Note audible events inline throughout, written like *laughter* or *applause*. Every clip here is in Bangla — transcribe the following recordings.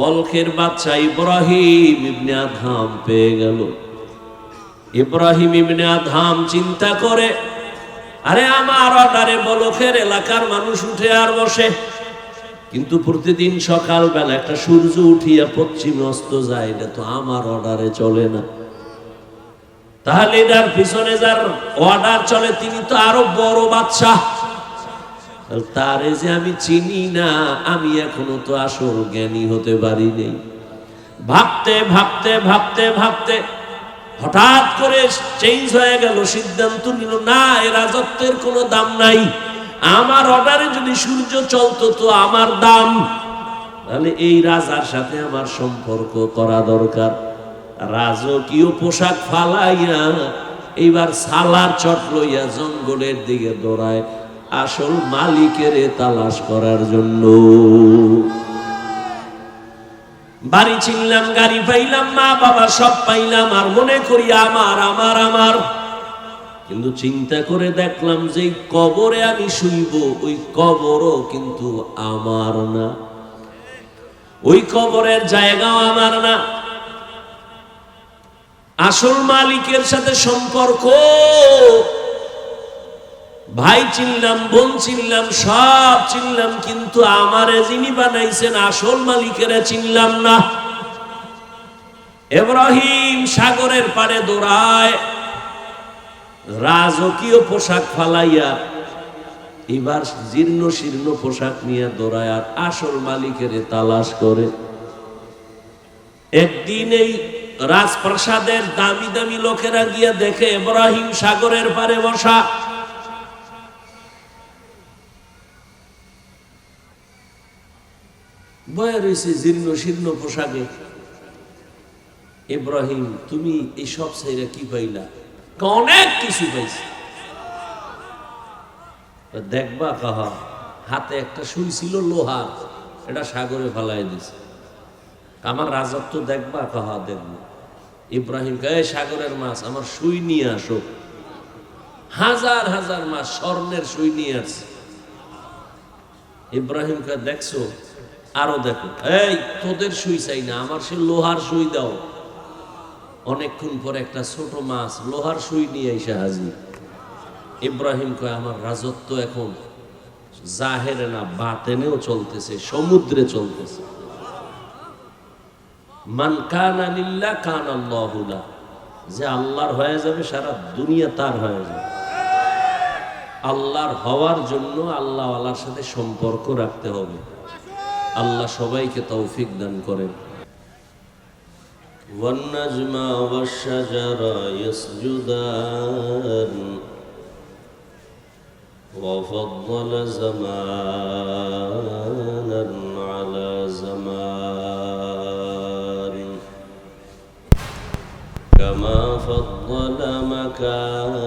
বলখের বাচ্চা ইব্রাহিম ইবনে আধাম পেয়ে গেল। ইব্রাহিম ইবনে আধাম চিন্তা করে, আরে আমার অর্ডারে বলখের এলাকার মানুষ উঠে আর বসে। কিন্তু প্রতিদিন সকালবেলা একটা সূর্য উঠিয়া পশ্চিমে অস্ত যায়, এটা তো আমার অর্ডারে চলে না। তাহলে এটার পিছনে যার অর্ডার চলে, তিনি তো আরও বড় বাচ্চা তারে যে আমি চিনি না, আমি এখনও তো আসল জ্ঞানী হতে পারি নেই। ভাবতে ভাবতে ভাবতে ভাবতে হঠাৎ করে চেঞ্জ হয়ে গেল, সিদ্ধান্ত নিল, না, এ রাজত্বের কোনো দাম নাই। আমার অর্ডারে যদি সূর্য চলতো, তো আমার দাম। তাহলে এই রাজার সাথে আমার সম্পর্ক করা দরকার। রাজকীয় পোশাক ফালাইয়া, এইবার সালার চট লইয়া জঙ্গলের দিকে দৌড়ায়। আসল মালিকের তালাশ করার জন্য। বাড়ি চিনলাম গাড়ি পাইলাম, মা বাবা সব পাইলাম, আর মনে করি আমার আমার আমার। কিন্তু চিন্তা করে দেখলাম যে কবরে আমি শুইব, ওই কবরও কিন্তু আমার না। ওই কবরের জায়গাও আমার না। আসল মালিকের সাথে সম্পর্ক ভাই চিনলাম, বোন চিনলাম, সব চিনলাম, কিন্তু আমারে যিনি বানাইছেন আসল মালিকেরা চিনলাম না। এব্রাহিম সাগরের পাড়ে দৌড়ায়, রাজকীয় পোশাক ফালাইয়া, এবার জীর্ণ শীর্ণ পোশাক নিয়ে দৌড়ায় আর আসল মালিকের তালাশ করে। একদিন এই রাজপ্রাসাদের দামি দামি লোকেরা গিয়ে দেখে এব্রাহিম সাগরের পারে বসা। বয়া রয়েছে জীর্ণ শীর্ণ পোশাকে। ইব্রাহিম, তুমি এই সব সাইরা কি পাইলা? অনেক কিছু পাইছি। দেখবা কাহা, হাতে একটা সুই ছিল লোহার, এটা সাগরে ফেলাই দিছে। আমার রাজত্ব দেখবা কাহা, দেখব। ইব্রাহিম কে সাগরের মাছ, আমার সুই নিয়ে আসো। হাজার হাজার মাছ স্বর্ণের সুই নিয়ে ইব্রাহিম কে দেখছ আরও দেখো। এই, তোদের সুই চাই না, আমার সে লোহার সুই দাও। অনেকক্ষণ পর একটা ছোট মাছ লোহার সুই নিয়ে এসে হাজির। ইব্রাহিম কয়, আমার রাজত্ব এখন জাহেরে না, বাতেনেও চলতেছে, সমুদ্রে চলতেছে। মান কান লিল্লাহ, কান আল্লাহুলা যে আল্লাহর হয়ে যাবে, সারা দুনিয়া তার হয়ে যাবে। আল্লাহর হওয়ার জন্য আল্লাহ আল্লাহর সাথে সম্পর্ক রাখতে হবে। আল্লাহ সবাইকে তৌফিক দান করেন والنجم والشجر يسجدان وفضل زمانا على زمان كما فضل مكانا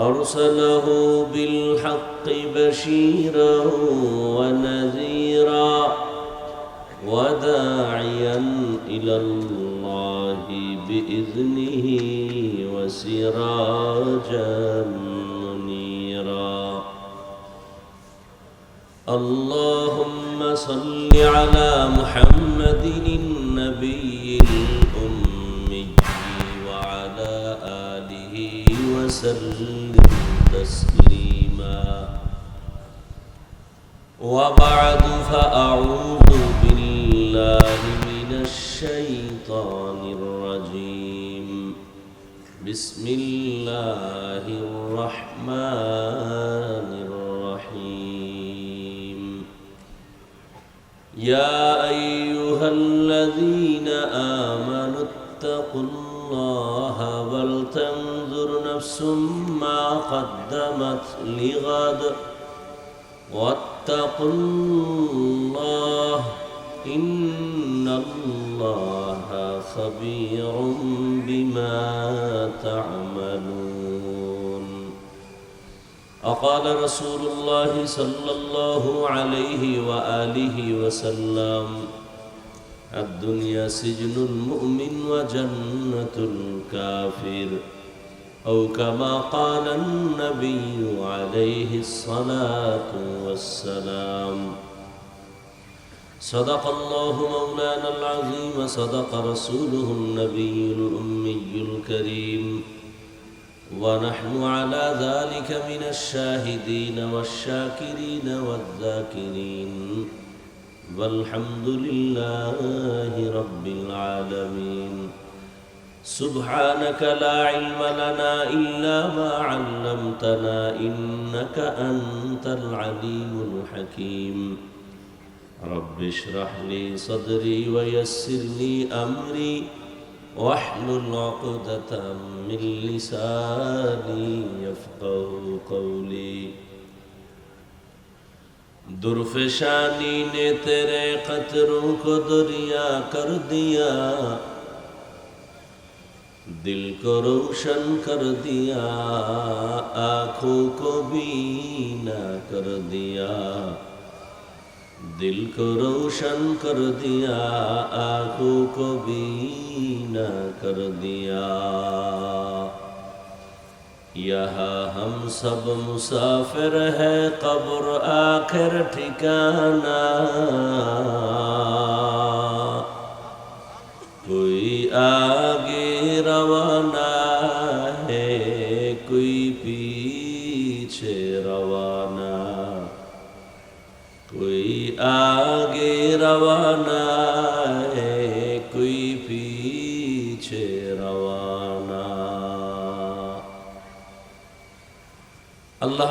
أرسله بالحق بشيرا ونذيرا وداعيا إلى الله بإذنه وسراجا منيرا. اللهم صل على محمد النبي وسلم تسليما وبعد فأعوذ بالله من الشيطان الرجيم بسم الله الرحمن الرحيم يا أيها الذين آمنوا اتقوا الله ولتنظر نفس ما قدمت لغد. واتقوا الله إن الله خبير بما تعملون. أقال رسول الله صلى الله عليه وآله وسلم الدنيا سجن المؤمن وجنة الكافر. أو كما قال النبي عليه الصلاة والسلام. صدق الله مولانا العظيم صدق رسوله النبي الأمي الكريم. ونحن على ذلك من الشاهدين والشاكرين والذاكرين. والحمد لله رب العالمين. سبحانك لا علم لنا إلا ما علمتنا إنك أنت العليم الحكيم رب اشرح لي صدري ويسر لي أمري واحلل عقدة من لساني يفقه قولي درف شانی نے تیرے قطروں کو دریا کر دیا दिल को रोशन कर दिया, आँखों को बीना कर दिया। दिल को रोशन कर दिया, आँखों को बीना कर दिया। यहाँ हम सब मुसाफिर है, कब्र आखिर ठिकाना। कोई आगे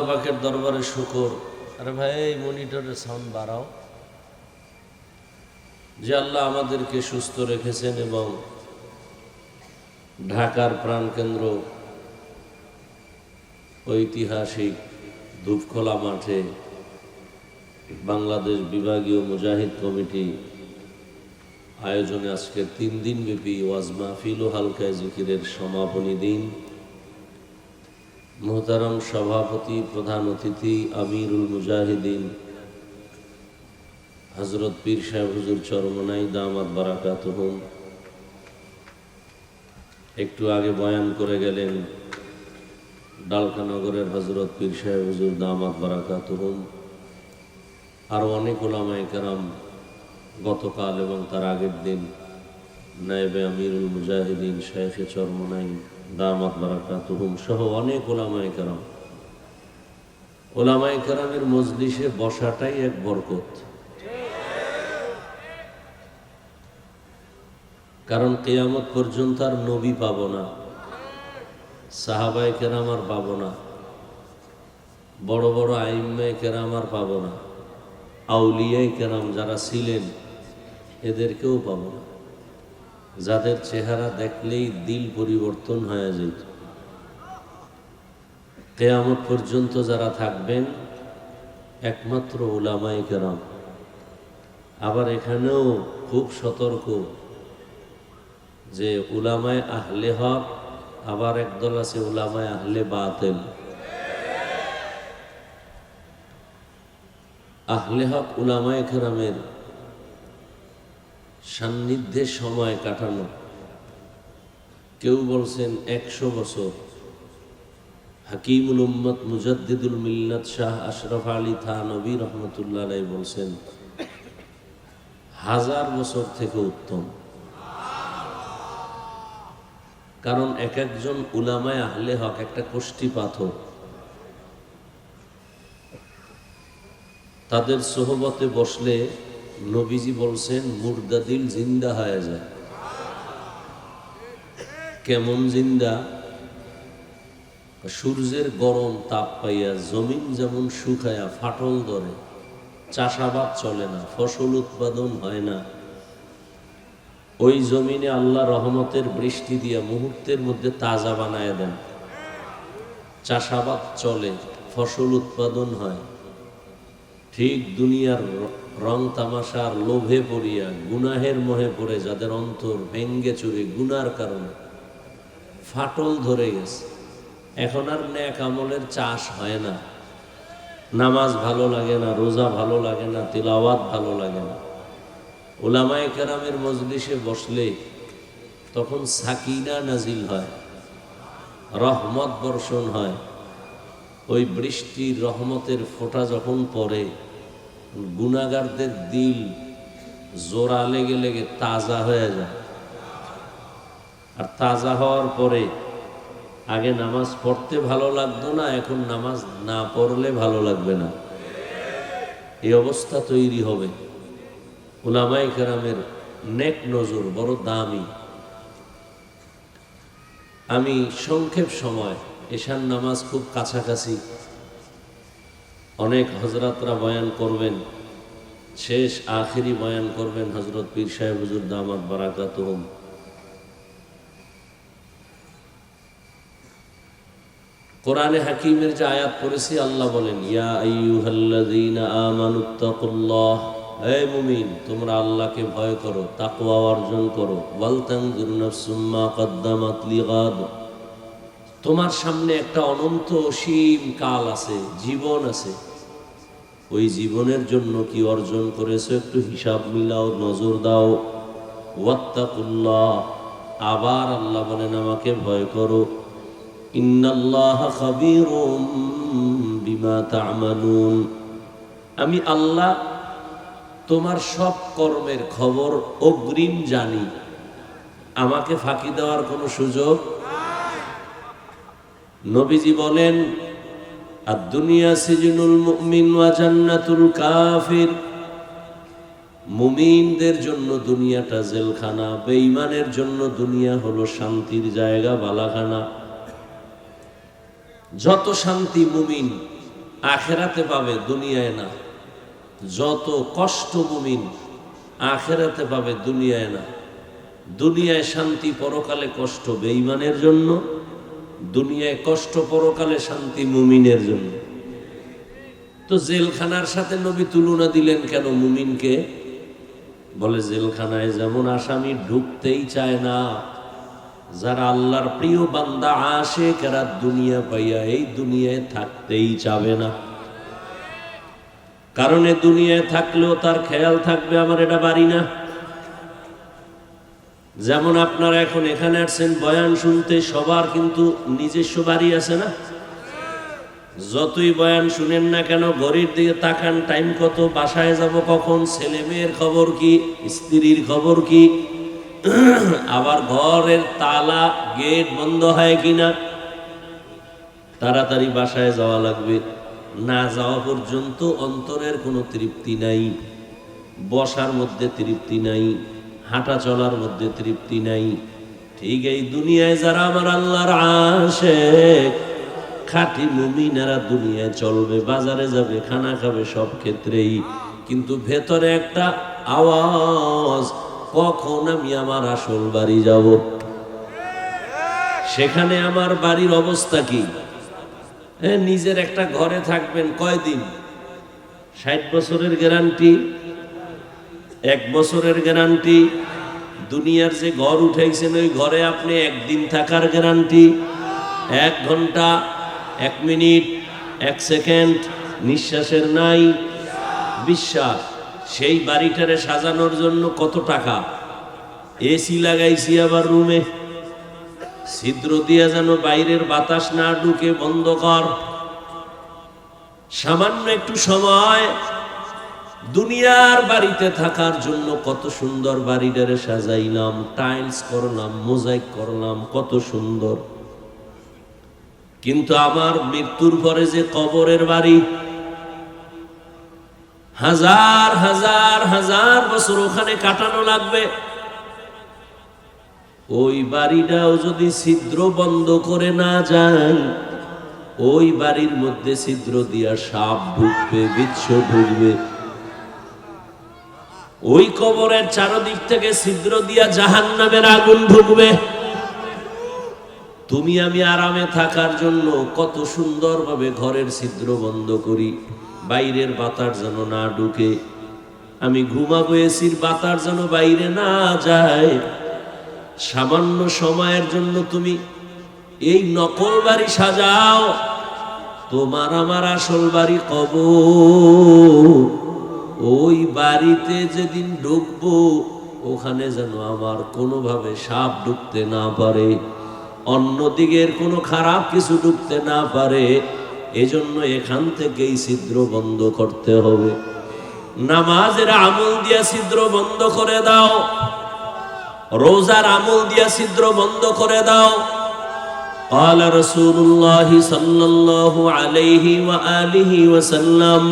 পাকের দরবারে শুকর। আরে ভাই, এই মনিটরের সাউন্ড বাড়াও। যে আল্লাহ আমাদেরকে সুস্থ রেখেছেন এবং ঢাকার প্রাণকেন্দ্র, ঐতিহাসিক ধূপখোলা মাঠে বাংলাদেশ বিভাগীয় মুজাহিদ কমিটি আয়োজনে আজকে তিন দিন ব্যাপী ওয়াজ মাহফিল হালকায় জিকিরের সমাপনী দিন। মোহতারাম সভাপতি প্রধান অতিথি আমিরুল মুজাহিদিন হজরত পীর সাহেব হুজুর চরমনাই দামাত বারাকাত হুম একটু আগে বয়ান করে গেলেন ডালকানগরের হজরত পীর সাহেব হুজুর দামাত বারাকাত হুম আরও অনেক ওলামায় কেরাম গতকাল এবং তার আগের দিন নায়েবে আমিরুল মুজাহিদিন শেখে চরমনাই দামাত বারাকাতুহুম, সহ অনেক ওলামায় কেরাম। ওলামায় কেরামের মজলিসে বসাটাই এক বরকত। কারণ কেয়ামত পর্যন্ত আর নবী পাব না, সাহাবায় কেরাম আর পাব না, বড় বড় আইম্মায় কেরাম আর পাব না আউলিয়াই কেরাম যারা ছিলেন, এদেরকেও পাব না। যাদের চেহারা দেখলেই দিল পরিবর্তন হয়ে যেত। কেয়ামত পর্যন্ত যারা থাকবেন, একমাত্র ওলামাই কেরাম। আবার এখানেও খুব সতর্ক যে উলামায় আহলে হক, আবার একদল আছে উলামায় আহলে বাতেল। আহলে হক উলামায় কেরামের সান্নিধ্যে সময় কাটানো। কেউ বলছেন একশো বছর। হাকিমুল উম্মত মুজাদ্দিদুল মিল্লাত শাহ আশরফ আলী থানবী রহমতুল্লাহ আলাই বলছেন, হাজার বছর থেকে উত্তম। কারণ এক একজন উলামায় আহলে হক একটা কোষ্ঠী পাথর। তাদের সোহবতে বসলে নবীজি বলছেন মুর্দা দিল জিন্দা হয়ে যায় কেমন জিন্দা? সূর্যের গরম তাপ পাইয়া জমিন যেমন শুকায়া ফাটল ধরে, চাষাবাদ চলে না, ফসল উৎপাদন হয় না। ওই জমিনে আল্লাহ রহমতের বৃষ্টি দিয়া মুহূর্তের মধ্যে তাজা বানায় দেন। চাষাবাদ চলে, ফসল উৎপাদন হয়। ঠিক দুনিয়ার র- তামাশার লোভে পড়িয়া গুনাহের মোহে পড়ে যাদের অন্তর ভেঙ্গে চুরি গুনার কারণে ফাটল ধরে গেছে। এখন আর ন্যাক আমলের চাষ হয় না। নামাজ ভালো লাগে না, রোজা ভালো লাগে না, তিলাওয়াত ভালো লাগে না। ওলামায়ে কেরামের মজলিসে বসলে তখন সাকিনা নাজিল হয়, রহমত বর্ষণ হয়। ওই বৃষ্টির রহমতের ফোঁটা যখন পড়ে গুনাগারদের দিল জোড়া লেগে লেগে তাজা হয়ে যায়। আর তাজা হওয়ার পরে আগে নামাজ পড়তে ভালো লাগতো না, এখন নামাজ না পড়লে ভালো লাগবে না। এই অবস্থা তৈরি হবে। ওলামাই কেরামের নেক নজর বড় দামি। আমি সংক্ষেপ সময় এশার নামাজ খুব কাছাকাছি। অনেক হজরতরা বয়ান করবেন, শেষ আখেরি বয়ান করবেন হজরত পীর সাহেব হুজুর দামাত বারাকাত কোরআনে হাকিমের যে আয়াত পড়েছি, আল্লাহ বলেন তোমরা আল্লাহকে ভয় করো, তাকওয়া অর্জন করো। ওয়াল তোমার সামনে একটা অনন্ত অসীম কাল আছে, জীবন আছে। ওই জীবনের জন্য কি অর্জন করেছ একটু হিসাব মিলাও, নজর দাও। আবার আল্লাহ বলেন, আমাকে ভয় করো। ইন্নাল্লাহ বিমা আমি আল্লাহ তোমার সব কর্মের খবর অগ্রিম জানি। আমাকে ফাঁকি দেওয়ার কোনো সুযোগ নবীজি বলেন আর দুনিয়া সিজনুল মুমিন ওয়া জান্নাতুল কাফির। মুমিনদের জন্য দুনিয়াটা জেলখানা, বেঈমানের জন্য দুনিয়া হলো শান্তির জায়গা, বালাখানা। যত শান্তি মুমিন আখেরাতে পাবে দুনিয়ায় না, যত কষ্ট মুমিন আখেরাতে পাবে দুনিয়ায় না, দুনিয়ায় শান্তি পরকালে কষ্ট বেঈমানের জন্য দুনিয়ায় কষ্ট পরকালে শান্তি মুমিনের জন্য। তো জেলখানার সাথে নবী তুলনা দিলেন কেন মুমিনকে? বলে, জেলখানায় যেমন আসামি ঢুকতেই চায় না, যারা আল্লাহর প্রিয় বান্দা আসে কেরা দুনিয়া পাইয়া এই দুনিয়ায় থাকতেই চাবে না। কারণ দুনিয়ায় থাকলেও তার খেয়াল থাকবে, আমার এটা বাড়ি না। যেমন আপনারা এখন এখানে আসছেন বয়ান শুনতে সবার কিন্তু নিজস্ব বাড়ি আছে না? যতই বয়ান শুনেন না কেন, ঘড়ির দিকে তাকান টাইম কত, বাসায় যাব কখন, ছেলে মেয়ের খবর কি, স্ত্রীর খবর কি? *clears throat* আবার ঘরের তালা গেট বন্ধ হয় কিনা? তাড়াতাড়ি বাসায় যাওয়া লাগবে। না যাওয়া পর্যন্ত অন্তরের কোনো তৃপ্তি নাই, বসার মধ্যে তৃপ্তি নাই। হাঁটা চলার মধ্যে তৃপ্তি নাই। ঠিক এই দুনিয়ায় যারা আমার আল্লাহর আসে খাঁটি মুমিনারা দুনিয়ায় চলবে, বাজারে যাবে, খানা খাবে সব ক্ষেত্রেই। কিন্তু ভেতরে একটা আওয়াজ, কখন আমি আমার আসল বাড়ি যাব? সেখানে আমার বাড়ির অবস্থা কি? হ্যাঁ নিজের একটা ঘরে থাকবেন কয়দিন? ষাট বছরের গ্যারান্টি? এক বছরের গ্যারান্টি। দুনিয়ার যে ঘর উঠাইছেন, ওই ঘরে আপনি একদিন থাকার গ্যারান্টি। এক ঘণ্টা, এক মিনিট, এক সেকেন্ড, নিঃশ্বাসের নাই। বিশ্বাস, সেই বাড়িটারে সাজানোর জন্য কত টাকা? এসি লাগাইছি আবার রুমে। ছিদ্র দিয়া যেন বাইরের বাতাস না ঢুকে বন্ধ কর। সামান্য একটু সময় দুনিয়ার বাড়িতে থাকার জন্য কত সুন্দর বাড়িটারে সাজাইলাম টাইলস করলাম মোজাইক করলাম, কত সুন্দর। কিন্তু আমার মৃত্যুর পরে যে কবরের বাড়ি, হাজার হাজার হাজার বছর ওখানে কাটানো লাগবে। ওই বাড়িটাও যদি ছিদ্র বন্ধ করে না যায়, ওই বাড়ির মধ্যে ছিদ্র দিয়া সাপ ঢুকবে, বিচ্ছ ঢুকবে। ওই কবরের চারদিক থেকে ছিদ্র দিয়া জাহান নামের আগুন ঢুকবে তুমি আমি আরামে থাকার জন্য কত সুন্দরভাবে ঘরের ছিদ্র বন্ধ করি, বাইরের বাতার যেন না ঢুকে। আমি ঘুমাবো, এসির বাতার যেন বাইরে না যায়। সামান্য সময়ের জন্য তুমি এই নকল বাড়ি সাজাও। তোমার আমার আসল বাড়ি কব ওই বাড়িতে যেদিন ঢুকবো ওখানে যেন আমার কোনোভাবে সাপ ঢুকতে না পারে অন্য দিকের কোনো খারাপ কিছু ঢুকতে না পারে এজন্য এখান থেকেই ছিদ্র বন্ধ করতে হবে নামাজের আমল দিয়া ছিদ্র বন্ধ করে দাও রোজার আমল দিয়া ছিদ্র বন্ধ করে দাও قال رسول الله صلى الله عليه وآله وسلم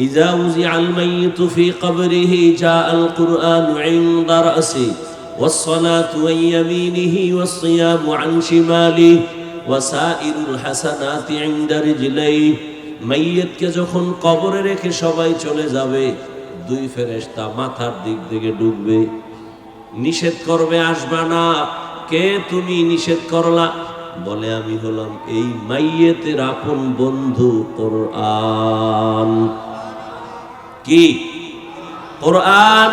إذا وزع الميت في قبره جاء القرآن عند رأسه والصلاة عن يمينه والصيام عن شماله وسائر الحسنات عند رجليه মাইয়েতকে যখন কবরে রেখে সবাই চলে যাবে দুই ফেরেশতা মাথার দিক থেকে ডুববে নিষেধ করবে আসবা না কে তুমি নিষেধ করলা বলে আমি হলাম এই মাইয়েতের আপন বন্ধু কোরআন কি? কোরআন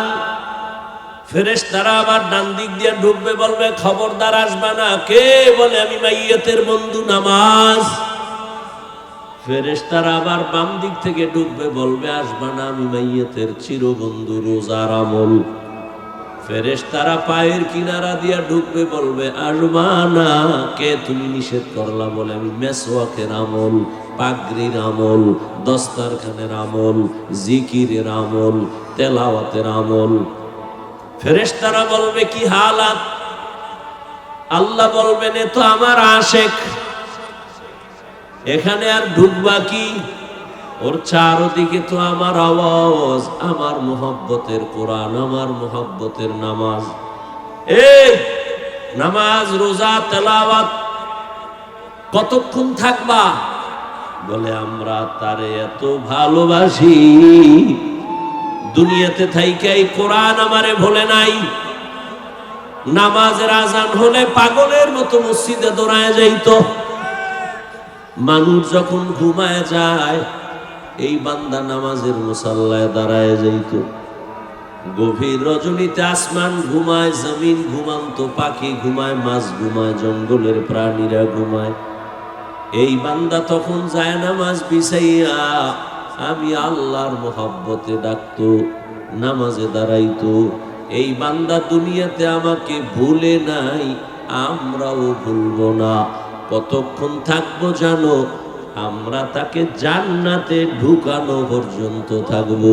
ফেরেস তারা আবার ডান দিক দিয়ে ঢুকবে, বলবে, খবরদার আসবা না। কে বলে, আমি মাইয়েতের বন্ধু, নামাজ। তারা আবার বাম দিক থেকে ঢুকবে, বলবে, আসবা না, আমি মাইয়েতের চিরবন্ধু, রোজার আমল। ফেরেশ তারা পায়ের কিনারা দিয়া ঢুকবে, বলবে আসবা না কে তুমি নিষেধ করলা? বলে, আমি মেসওয়াকের আমল পাগরির আমল, দস্তারখানের আমল, জিকিরের আমল, তেলাওয়াতের আমল। ফেরেশ তারা বলবে, কি হালাত? আল্লাহ বলবেন, এ তো আমার আশেক। এখানে আর ঢুকবা কি? ওর চারদিকে তো আমার আওয়াজ, আমার মোহব্বতের কোরআন, আমার মোহব্বতের নামাজ। এই নামাজ, রোজা, তেলাওয়াত, কতক্ষণ থাকবা? বলে, আমরা তারে এত ভালোবাসি। দুনিয়াতে থাইকাই কোরআন আমারে ভোলে নাই। নামাজের আজান হলে পাগলের মতো মসজিদে দৌড়ায় যাইতো। মানুষ যখন ঘুমায় যায় এই বান্দা নামাজের মুসাল্লায় দাঁড়ায় যাইত। গভীর রজনীতে আসমান ঘুমায়, জমিন ঘুমান্ত, পাখি ঘুমায়, মাছ ঘুমায়, জঙ্গলের প্রাণীরা ঘুমায়। এই বান্দা তখন যায় নামাজ পিছাইয়া, আমি আল্লাহর মোহাব্বতে ডাকতো, নামাজে দাঁড়াইতো। এই বান্দা দুনিয়াতে আমাকে ভুলে নাই, আমরাও ভুলব না। কতক্ষণ থাকব জানো আমরা তাকে জান্নাতে ঢুকানো পর্যন্ত থাকব।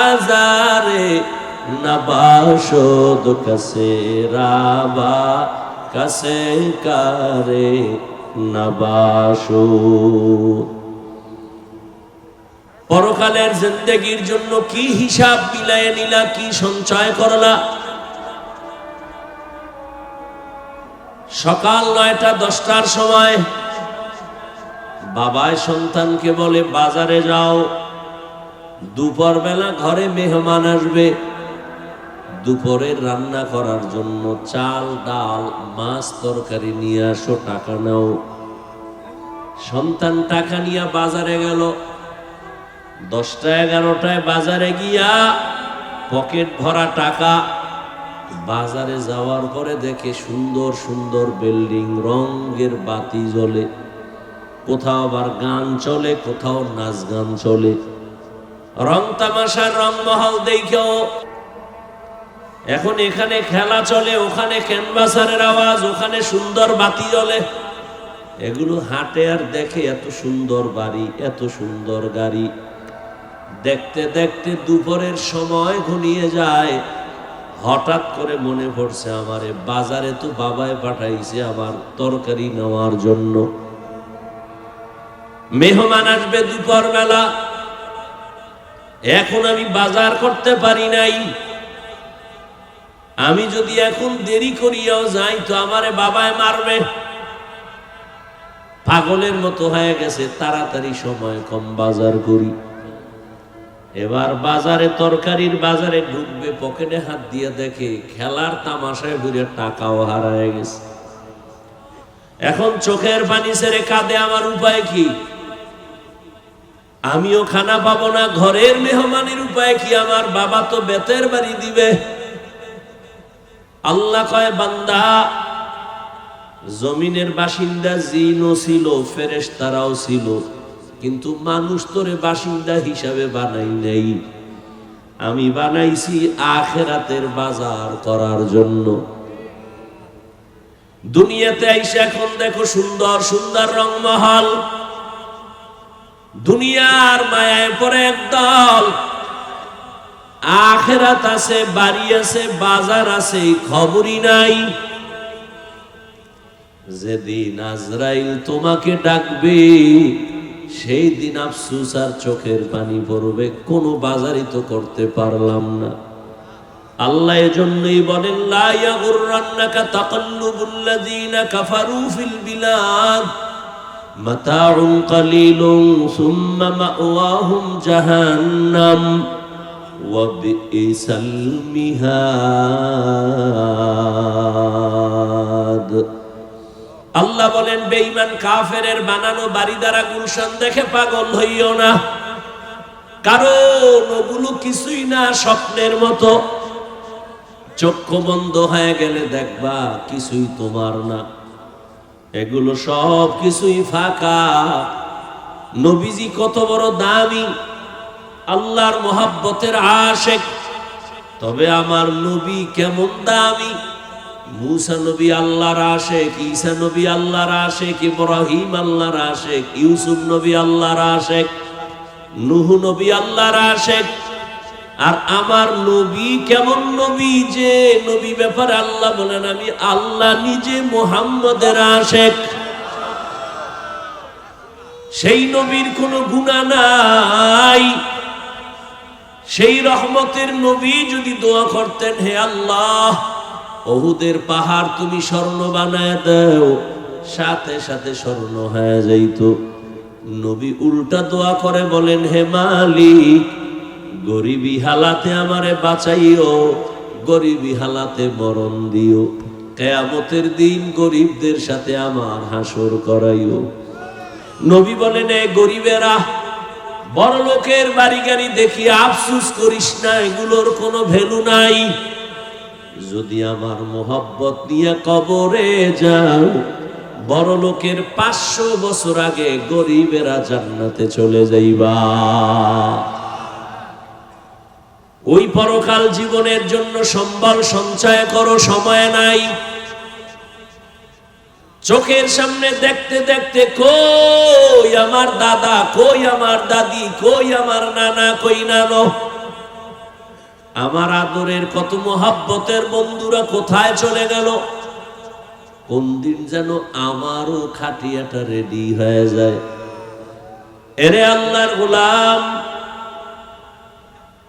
আজারে নবাসদ কাছে রাবা, কাছে কারে নবাসো পরকালের জিন্দগির জন্য কি হিসাব মিলায় নিলা, কি সঞ্চয় করলা? সকাল নয়টা, দশটার সময় বাবায় সন্তানকে বলে, বাজারে যাও। দুপুর বেলা ঘরে মেহমান আসবে। দুপুরের রান্না করার জন্য চাল, ডাল, মাছ তরকারি নিয়ে আসো, টাকা নাও। সন্তান টাকা নিয়ে বাজারে গেল। দশটা, এগারোটায় বাজারে গিয়া পকেট ভরা টাকা বাজারে যাওয়ার পরে দেখে সুন্দর সুন্দর বিল্ডিং, রঙের বাতি জ্বলে। কোথাও আবার গান চলে, কোথাও নাচ গান চলে। রং তামাশার রং মহল দেখেও এখন এখানে খেলা চলে, ওখানে ক্যানভাসারের আওয়াজ, ওখানে সুন্দর বাতি জ্বলে। এগুলো হাটে আর দেখে এত সুন্দর বাড়ি, এত সুন্দর গাড়ি। দেখতে দেখতে দুপুরের সময় ঘনিয়ে যায়। হঠাৎ করে মনে পড়ছে আমারে, বাজারে তো বাবায় পাঠাইছে আমার তরকারি নেওয়ার জন্য। মেহমান আসবে দুপুর বেলা এখন আমি বাজার করতে পারি নাই। আমি যদি এখন দেরি করিয়াও যাই তো আমারে বাবায় মারবে। পাগলের মতো হয়ে গেছে, তাড়াতাড়ি সময় কম বাজার করি। এবার বাজারে তরকারির বাজারে ঢুকবে, পকেটে হাত দিয়ে দেখে খেলার তামাশায় ঘুরে টাকাও হারায় গেছে। এখন চোখের পানি ছেড়ে কাঁদে আমার উপায় কি? আমিও খানা পাবো না, ঘরের মেহমানের উপায় কি? আমার বাবা তো বেতের বাড়ি দিবে। আল্লাহ কয়, বান্দা, জমিনের বাসিন্দা জিনও ছিল ফেরেশ তারাও ছিল। কিন্তু মানুষ তোরে বাসিন্দা হিসাবে বানাই নেই। আমি বানাইছি আখেরাতের বাজার করার জন্য। দুনিয়াতে আইসে এখন দেখো সুন্দর সুন্দর রং রংমহল দুনিয়ার মায়ায় পরে একদল। আখেরাত আছে, বাড়ি আছে, বাজার আছে, খবরই নাই। যেদিন আজরাইল তোমাকে ডাকবে সেই দিন আফসুস আর চোখের পানি পড়বে, কোনো বাজারই তো করতে পারলাম না। আল্লাহ এজন্যই বলেন, লা ইয়াগুররান্নাকা তাকাল্লুবুল্লাযীনা কাফারু ফিল বিলাদ, মাতাউন কালিলুন সুম্মা মাওয়াহুম জাহান্নাম, ওয়া বিইসাল মিহাদ। আল্লাহ বলেন, বেঈমান কাফেরের বানানো বাড়ি দ্বারা গুলশান দেখে পাগল হইও না। কারণ ওগুলো কিছুই না, স্বপ্নের মতো। চক্ষু বন্ধ হয়ে গেলে দেখবা কিছুই তোমার না। এগুলো সব কিছুই ফাঁকা। নবীজি কত বড় দামি, আল্লাহর মোহাব্বতের আশেক। তবে আমার নবী কেমন দামি? মুসা নবী আল্লাহর আশেক, ঈসা নবী আল্লাহর আশেক, ইব্রাহিম আল্লাহর আশেক, ইউসুফ নবী আল্লাহর আশেক, নুহু নবী আল্লাহর আশেক। আর আমার নবী কেমন নবী যে নবী ব্যাপারে আল্লাহ বলেন, আমি আল্লাহ নিজে মোহাম্মদের আশেক। সেই নবীর কোনো গুণা নাই। সেই রহমতের নবী যদি দোয়া করতেন, হে আল্লাহ অহুদের পাহাড় তুমি স্বর্ণ বানায় দাও, সাথে সাথে স্বর্ণ হয়ে যাইত। নবী উল্টা দোয়া করে বলেন, হে মালিক, গরিবী হালাতে আমারে বাঁচাইও, গরিবী হালাতে মরণ দিও। কেয়ামতের দিন গরিবদের সাথে আমার হাসর করাইও। নবী বলেন, এ গরিবেরা বড় লোকের বাড়ি গাড়ি দেখি, আফসুস করিস না, এগুলোর কোনো ভ্যালু নাই। যদি আমার মোহব্বত নিয়ে কবরে যাও, বড় লোকের পাঁচশো বছর আগে গরিবেরা জান্নাতে চলে যাইবা। ওই পরকাল জীবনের জন্য সম্বল সঞ্চয় করো, সময় নাই। চোখের সামনে দেখতে দেখতে কই আমার দাদা, কই আমার দাদি, কই আমার নানা, কই নানো? আমার আদরের কত মোহাব্বতের বন্ধুরা কোথায় চলে গেল? কোন দিন যেন আমারও খাটিয়াটা রেডি হয়ে যায়। এরে আল্লাহর গোলাম,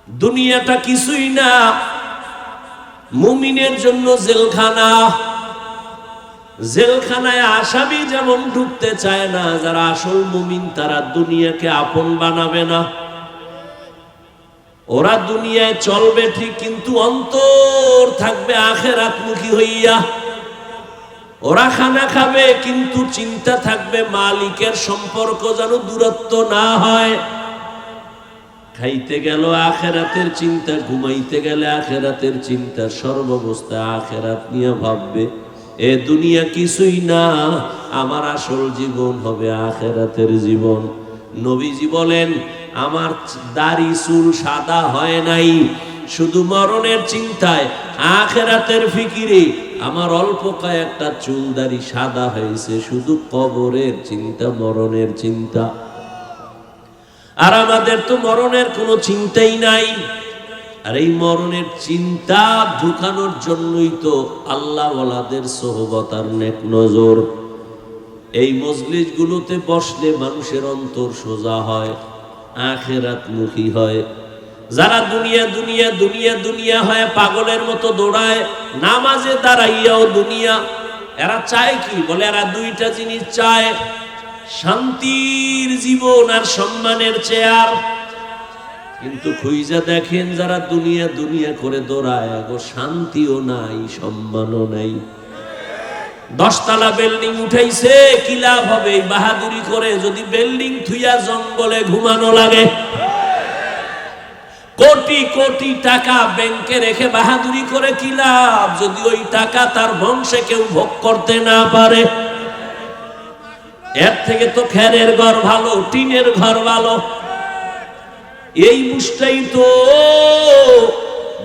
দুনিয়াটা কিছুই না। মুমিনের জন্য জেলখানা। জেলখানায় আসামি যেমন ঢুকতে চায় না, যারা আসল মুমিন তারা দুনিয়াকে আপন বানাবে না। ওরা দুনিয়ায় চলবে ঠিক, কিন্তু অন্তর থাকবে আখের আত্মুখী হইয়া। ওরা খানা খাবে, কিন্তু চিন্তা থাকবে মালিকের সম্পর্ক যেন দূরত্ব না হয়। খাইতে গেল আখেরাতের চিন্তা, ঘুমাইতে গেলে আখেরাতের চিন্তা, সর্বাবস্থা আখেরাত নিয়ে ভাববে, এ দুনিয়া কিছুই না, আমার আসল জীবন হবে আখেরাতের জীবন। নবীজি বলেন আমার দাড়ি, চুল সাদা হয় নাই। শুধু মরণের চিন্তায়, আখেরাতের ফিকিরে আমার অল্প কয়েকটা চুলদারি সাদা হয়েছে, শুধু কবরের চিন্তা, মরণের চিন্তা। আর আমাদের তো মরণের কোনো চিন্তাই নাই। আর এই মরণের চিন্তা ঢুকানোর জন্যই তো আল্লাহ ওয়ালাদের সোহবতার নেক নজর। এই মজলিসগুলোতে বসলে মানুষের অন্তর সোজা হয়। আখেরাত মুখী হয়। যারা দুনিয়া দুনিয়া দুনিয়া দুনিয়া হয় পাগলের মতো দৌড়ায়, নামাজে দাঁড়াইয়াও দুনিয়া। এরা চায় কি? বলে এরা দুইটা জিনিস চায়, শান্তির জীবন আর সম্মানের চেয়ার। কিন্তু খুইজা দেখেন যারা দুনিয়া দুনিয়া করে দৌড়ায় আগো শান্তিও নাই, সম্মানও নাই। দশতলা বিল্ডিং উঠাইছে, কি লাভ হবে? বাহাদুরি করে যদি বিল্ডিং থুইয়া জঙ্গলে ঘুমানো লাগে। কোটি কোটি টাকা ব্যাংকে রেখে বাহাদুরি করে কি লাভ? যদি ওই টাকা তার বংশে কেউ ভোগ করতে না পারে। এর থেকে তো খেরের ঘর ভালো, টিনের ঘর ভালো। এই মুষ্টাই তো